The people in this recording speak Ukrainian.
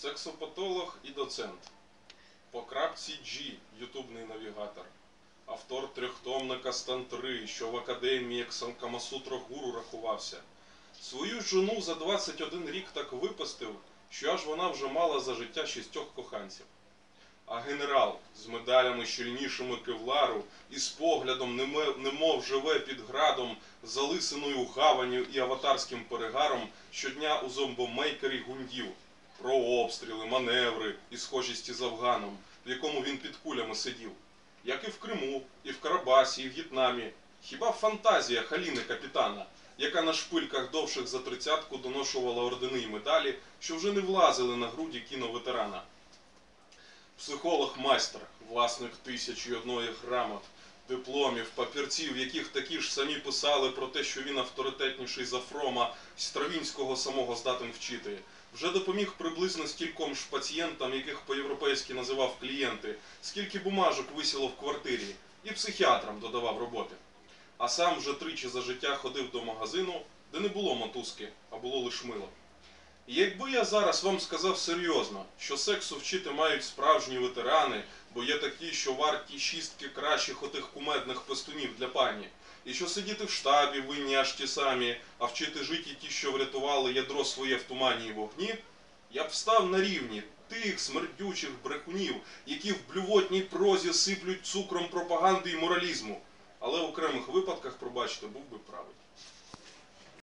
сексопатолог і доцент. По крапці G, ютубний навігатор. Автор трьохтомника Стан-3, що в академії Камасутра гуру рахувався. Свою жону за 21 рік так випустив, що аж вона вже мала за життя шістьох коханців. А генерал з медалями щільнішими кевлару і з поглядом, немов живе під градом, залисиною гаванню і аватарським перегаром, щодня у зомбомейкері гундів про обстріли, маневри і схожість з Афганом, в якому він під кулями сидів. Як і в Криму, і в Карабасі, і в В'єтнамі. Хіба фантазія Халіни капітана, яка на шпильках довших за тридцятку доношувала ордени й медалі, що вже не влазили на груді кіноветерана. Психолог-майстер, власник тисячі одної грамот, дипломів, папірців, яких такі ж самі писали про те, що він авторитетніший за Фрома, Стравінського самого здатен вчити. Вже допоміг приблизно стільком ж пацієнтам, яких по-європейськи називав клієнти, скільки бумажок висіло в квартирі, і психіатрам додавав роботи. А сам вже тричі за життя ходив до магазину, де не було мотузки, а було лиш мило. Якби я зараз вам сказав серйозно, що сексу вчити мають справжні ветерани, бо є такі, що варті шістки кращих отих кумедних пестунів для пані, і що сидіти в штабі винні аж ті самі, а вчити житі ті, що врятували ядро своє в тумані і вогні, я б встав на рівні тих смердючих брехунів, які в блювотній прозі сиплють цукром пропаганди і моралізму. Але в окремих випадках, пробачте, був би правий.